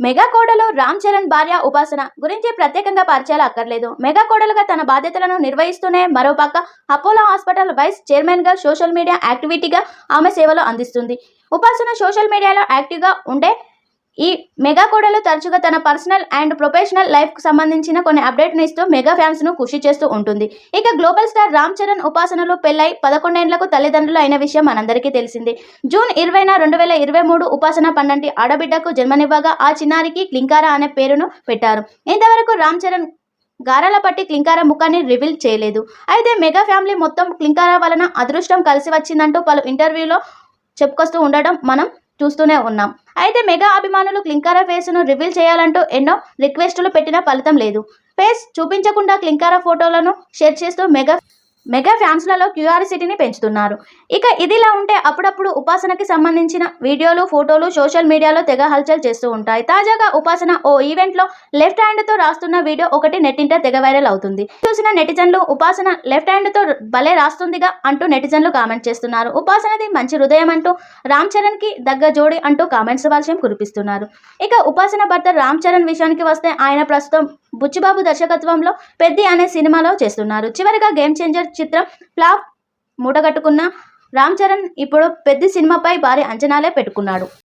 Mega కోడలు రామ్ చరణ్ భార్య ఉపాసన గురించి ప్రత్యేకంగా పరిచయాలు అక్కర్లేదు. మెగా కోడలుగా తన బాధ్యతలను నిర్వహిస్తూనే మరోపక్క అపోలో హాస్పిటల్ వైస్ చైర్మన్గా సోషల్ మీడియా యాక్టివిటీగా ఆమె సేవలు అందిస్తుంది. ఉపాసన సోషల్ మీడియాలో యాక్టివ్గా ఉండే ఈ మెగా కోడలు తరచుగా తన పర్సనల్ అండ్ ప్రొఫెషనల్ లైఫ్కు సంబంధించిన కొన్ని అప్డేట్ను ఇస్తూ మెగా ఫ్యాన్స్ను ఖుషి చేస్తూ ఉంటుంది. ఇక గ్లోబల్ స్టార్ రామ్ చరణ్ ఉపాసనలు పెళ్ళై పదకొండేండ్లకు తల్లిదండ్రులు అయిన విషయం మనందరికీ తెలిసింది. జూన్ ఇరవైన రెండు వేల ఇరవై మూడు ఉపాసన పన్నంటి ఆడబిడ్డకు జన్మనివ్వగా ఆ చిన్నారికి క్లింకారా అనే పేరును పెట్టారు. ఇంతవరకు రామ్ చరణ్ గారాల పట్టి క్లింకారా ముఖాన్ని రివీల్ చేయలేదు. అయితే మెగా ఫ్యామిలీ మొత్తం క్లింకారా వలన అదృష్టం కలిసి వచ్చిందంటూ పలు ఇంటర్వ్యూలో చెప్పుకొస్తూ ఉండడం మనం చూస్తూనే ఉన్నాం. అయితే మెగా అభిమానులు క్లింకారా ఫేస్ను రివీల్ చేయాలంటూ ఎన్నో రిక్వెస్టులు పెట్టినా ఫలితం లేదు. ఫేస్ చూపించకుండా క్లింకారా ఫోటోలను షేర్ చేస్తూ మెగా మెగా ఫ్యాన్స్లలో క్యూఆర్సిటీని పెంచుతున్నారు. ఇక ఇదిలా ఉంటే అప్పుడప్పుడు ఉపాసనకి సంబంధించిన వీడియోలు ఫోటోలు సోషల్ మీడియాలో తెగ హల్చల్ చేస్తూ ఉంటాయి. తాజాగా ఉపాసన ఓ ఈవెంట్లో లెఫ్ట్ హ్యాండ్తో రాస్తున్న వీడియో ఒకటి నెట్టింట తెగ వైరల్ అవుతుంది. చూసిన నెటిజన్లు ఉపాసన లెఫ్ట్ హ్యాండ్తో భలే రాస్తుందిగా అంటూ నెటిజన్లు కామెంట్ చేస్తున్నారు. ఉపాసనది మంచి హృదయం అంటూ రామ్ చరణ్కి దగ్గ జోడి అంటూ కామెంట్స్ వర్షం కురిపిస్తున్నారు. ఇక ఉపాసన భర్త రామ్ చరణ్ విషయానికి వస్తే ఆయన ప్రస్తుతం బుచ్చిబాబు దర్శకత్వంలో పెద్ది అనే సినిమాలో చేస్తున్నారు. చివరిగా గేమ్ చేంజర్ చిత్రం ఫ్లాప్ మూటగట్టుకున్న రామ్ చరణ్ ఇప్పుడు పెద్ద సినిమాపై భారీ అంచనాలే పెట్టుకున్నాడు.